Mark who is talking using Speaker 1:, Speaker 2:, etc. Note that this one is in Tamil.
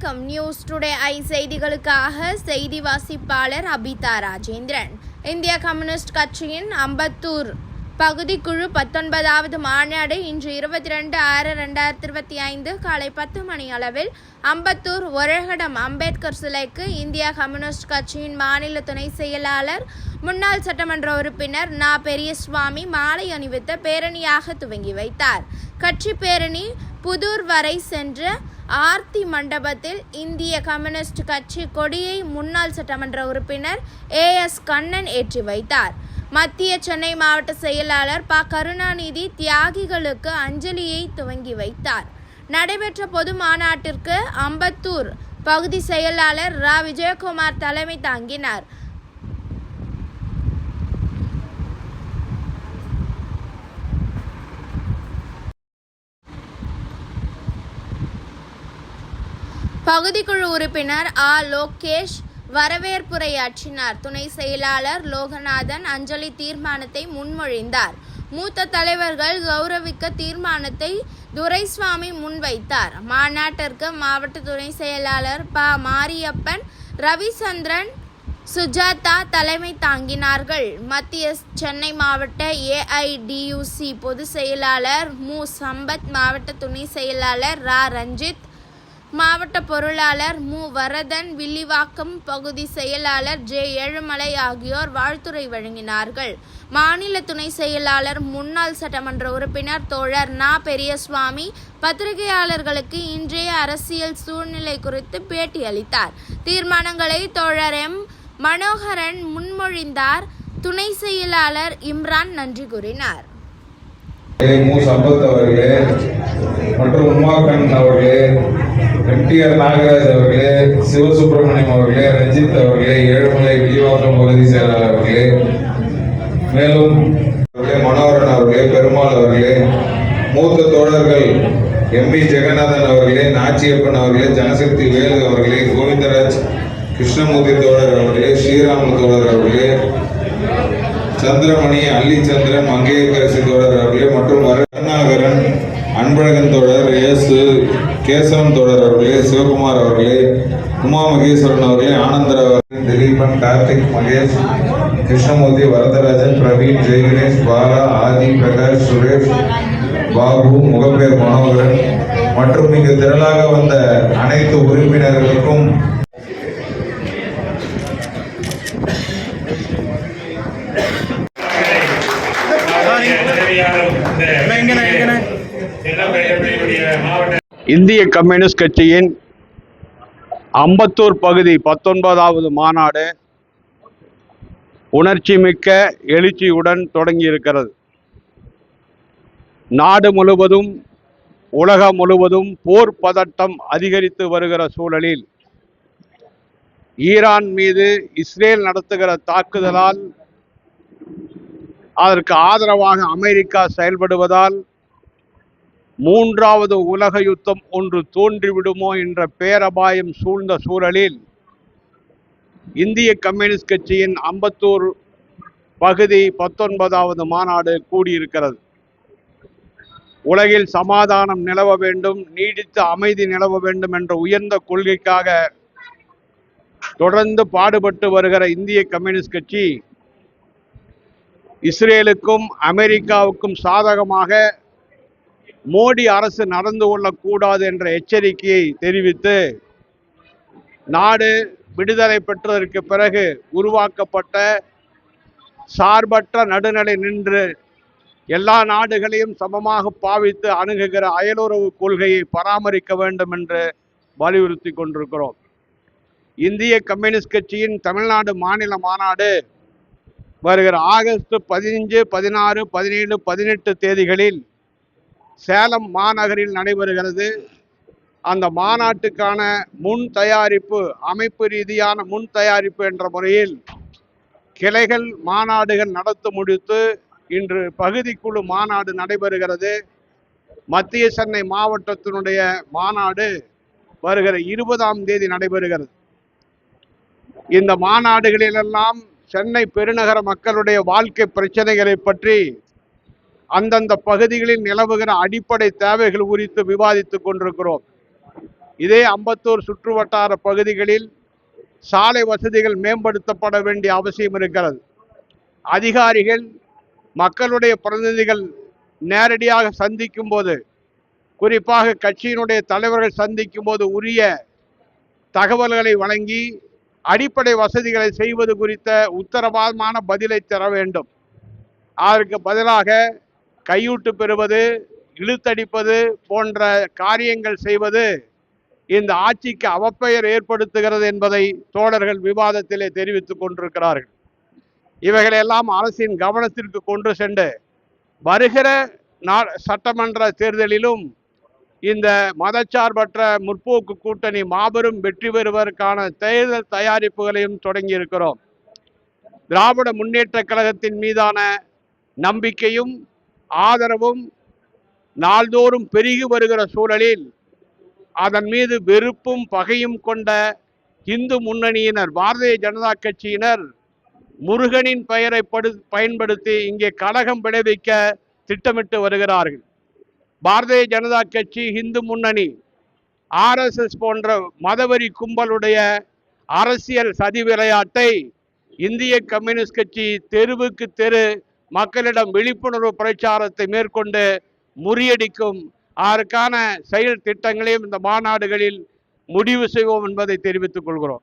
Speaker 1: வணக்கம். நியூஸ் டுடே ஐ செய்திகளுக்காக செய்தி வாசிப்பாளர் அபிதா ராஜேந்திரன். இந்திய கம்யூனிஸ்ட் கட்சியின் அம்பத்தூர் பகுதிக்குழு பத்தொன்பதாவது மாநாடு இன்று இருபத்தி ரெண்டு ஆறு ரெண்டாயிரத்தி இருபத்தி ஐந்து காலை பத்து மணி அளவில் அம்பத்தூர் ஒரகடம் அம்பேத்கர் சிலைக்கு இந்திய கம்யூனிஸ்ட் கட்சியின் மாநில துணை செயலாளர் முன்னாள் சட்டமன்ற உறுப்பினர் நா. பெரியசுவாமி மாலை அணிவித்த பேரணியாக துவங்கி வைத்தார். கட்சி பேரணி புதூர் வரை சென்று ஆர்த்தி மண்டபத்தில் இந்திய கம்யூனிஸ்ட் கட்சி கொடியை முன்னாள் சட்டமன்ற உறுப்பினர் ஏ எஸ் கண்ணன் ஏற்றி வைத்தார். மத்திய சென்னை மாவட்ட செயலாளர் ப. கருணாநிதி தியாகிகளுக்கு அஞ்சலியை துவங்கி வைத்தார். நடைபெற்ற பொது மாநாட்டிற்கு அம்பத்தூர் பகுதி செயலாளர் ரா. விஜயகுமார் தலைமை தாங்கினார். பகுதிக்குழு உறுப்பினர் ஆ. லோகேஷ் வரவேற்புரையாற்றினார். துணை செயலாளர் லோகநாதன் அஞ்சலி தீர்மானத்தை முன்மொழிந்தார். மூத்த தலைவர்கள் கௌரவிக்க தீர்மானத்தை துரைசுவாமி முன்வைத்தார். மாநாட்டிற்கு மாவட்ட துணை செயலாளர் ப. மாரியப்பன் ரவிச்சந்திரன் சுஜாதா தலைமை தாங்கினார்கள். மத்திய சென்னை மாவட்ட ஏஐடியூசி பொதுச் செயலாளர் மு. சம்பத் மாவட்ட துணை செயலாளர் ரா. ரஞ்சித் மாவட்ட பொருளாளர் மு. வரதன் வில்லிவாக்கம் பகுதி செயலாளர் ஜே. ஏழுமலை ஆகியோர் வாழ்த்துரை வழங்கினார்கள். மாநில துணை செயலாளர் முன்னாள் சட்டமன்ற உறுப்பினர் தோழர் நா. பெரியசுவாமி பத்திரிகையாளர்களுக்கு இன்றைய அரசியல் சூழ்நிலை குறித்து பேட்டியளித்தார் தீர்மானங்களை தோழர் எம். மனோகரன் முன்மொழிந்தார். துணை செயலாளர் இம்ரான் நன்றி கூறினார்.
Speaker 2: மு. சம்பத் அவர்களே மற்றும் உமாகண் அவர்களே எம்டிஆர் நாகராஜ் அவர்களே சிவசுப்பிரமணியம் அவர்களே ரஞ்சித் அவர்களே ஏழுமலை விரிவாக்கம் பகுதி செயலாளர் அவர்களே மேலும் மனோகரன் அவர்களே பெருமாள் அவர்களே மூத்த தோழர்கள் எம்பி ஜெகநாதன் அவர்களே நாச்சியப்பன் அவர்களே ஜனசக்தி வேலு அவர்களே கோவிந்தராஜ் கிருஷ்ணமூர்த்தி தோழர் அவர்களே ஸ்ரீராம தோழர் அவர்களே சந்திரமணி அள்ளிச்சந்திரன் மங்கையரசி தோழர் அவர்களே மற்றும் கருணாகரன் தோழர் எஸ் கேசவன் தோழர் அவர்களே சிவகுமார் அவர்களே உமா மகேஸ்வரன் அவர்களே ஆனந்தர் அவர்களே திலீபன் கார்த்திக் மகேஷ் கிருஷ்ணமூர்த்தி வரதராஜன் பிரவீன் ஜெயகணேஷ் பாலா ஆதி பிரகாஷ் சுரேஷ் பாபு முகப்பேர் மனோகரன் மற்றும் இங்கு திரளாக வந்த அனைத்து உறுப்பினர்களுக்கும்
Speaker 3: இந்திய கம்யூனிஸ்ட் கட்சியின் அம்பத்தூர் பகுதி பத்தொன்பதாவது மாநாடு உணர்ச்சிமிக்க எழுச்சியுடன் தொடங்கியிருக்கிறது. நாடு முழுவதும் உலகம் முழுவதும் போர் பதட்டம் அதிகரித்து வருகிற சூழலில் ஈரான் மீது இஸ்ரேல் நடத்துகிற தாக்குதலால் அதற்கு ஆதரவாக அமெரிக்கா செயல்படுவதால் மூன்றாவது உலக யுத்தம் ஒன்று தோன்றிவிடுமோ என்ற பேரபாயம் சூழ்ந்த சூழலில் இந்திய கம்யூனிஸ்ட் கட்சியின் அம்பத்தூர் பகுதி பத்தொன்பதாவது மாநாடு கூடியிருக்கிறது. உலகில் சமாதானம் நிலவ வேண்டும் நீடித்த அமைதி நிலவ வேண்டும் என்ற உயர்ந்த கொள்கைக்காக தொடர்ந்து பாடுபட்டு வருகிற இந்திய கம்யூனிஸ்ட் கட்சி இஸ்ரேலுக்கும் அமெரிக்காவுக்கும் சாதகமாக மோடி அரசு நடந்து கொள்ளக்கூடாது என்ற எச்சரிக்கையை தெரிவித்து நாடு விடுதலை பெற்றதற்கு பிறகு உருவாக்கப்பட்ட சார்பற்ற நடுநிலை நின்று எல்லா நாடுகளையும் சமமாக பாவித்து அணுகுகிற அயலுறவு கொள்கையை பராமரிக்க வேண்டும் என்று வலியுறுத்தி கொண்டிருக்கிறோம். இந்திய கம்யூனிஸ்ட் கட்சியின் தமிழ்நாடு மாநில மாநாடு வருகிற ஆகஸ்ட் பதினஞ்சு பதினாறு பதினேழு பதினெட்டு தேதிகளில் சேலம் மாநகரில் நடைபெறுகிறது. அந்த மாநாட்டுக்கான முன் தயாரிப்பு அமைப்பு ரீதியான முன் தயாரிப்பு என்ற முறையில் கிளைகள் மாநாடுகள் நடத்த முடித்து இன்று பகுதிக்குழு மாநாடு நடைபெறுகிறது. மத்திய சென்னை மாவட்டத்தினுடைய மாநாடு வருகிற இருபதாம் தேதி நடைபெறுகிறது. இந்த மாநாடுகளிலெல்லாம் சென்னை பெருநகர மக்களுடைய வாழ்க்கை பிரச்சனைகளை பற்றி அந்தந்த பகுதிகளில் நிலவுகிற அடிப்படை தேவைகள் குறித்து விவாதித்துக் கொண்டிருக்கிறோம். இதே அம்பத்தூர் சுற்றுவட்டார பகுதிகளில் சாலை வசதிகள் மேம்படுத்தப்பட வேண்டிய அவசியம் இருக்கிறது. அதிகாரிகள் மக்களுடைய பிரதிநிதிகள் நேரடியாக சந்திக்கும் போது குறிப்பாக கட்சியினுடைய தலைவர்கள் சந்திக்கும் போது உரிய தகவல்களை வழங்கி அடிப்படை வசதிகளை செய்வது குறித்த உத்தரவாதமான பதிலை தர வேண்டும். அதற்கு பதிலாக கையூட்டு பெறுவது இழுத்தடிப்பது போன்ற காரியங்கள் செய்வது இந்த ஆட்சிக்கு அவப்பெயர் ஏற்படுத்துகிறது என்பதை தோழர்கள் விவாதத்திலே தெரிவித்துக் கொண்டிருக்கிறார்கள். இவைகளெல்லாம் அரசின் கவனத்திற்கு கொண்டு சென்று வருகிற நா சட்டமன்ற தேர்தலிலும் இந்த மதச்சார்பற்ற முற்போக்கு கூட்டணி மாபெரும் வெற்றி பெறுவதற்கான தேர்தல் தயாரிப்புகளையும் தொடங்கி இருக்கிறோம். திராவிட முன்னேற்ற கழகத்தின் மீதான நம்பிக்கையும் ஆதரவும் நாள்தோறும் பெருகி வருகிற சூழலில் அதன் மீது வெறுப்பும் பகையும் கொண்ட இந்து முன்னணியினர் பாரதிய ஜனதா கட்சியினர் முருகனின் பெயரை படு பயன்படுத்தி இங்கே கழகம் விளைவிக்க திட்டமிட்டு வருகிறார்கள். பாரதிய ஜனதா கட்சி இந்து முன்னணி ஆர்எஸ்எஸ் போன்ற மதவெறி கும்பலுடைய அரசியல் சதி விளையாட்டை இந்திய கம்யூனிஸ்ட் கட்சி தெருவுக்கு தெரு மக்களிடம் விழிப்புணர்வு பிரச்சாரத்தை மேற்கொண்டு முறியடிக்கும் அதற்கான செயல் திட்டங்களையும் இந்த மாநாடுகளில் முடிவு செய்வோம் என்பதை தெரிவித்துக் கொள்கிறோம்.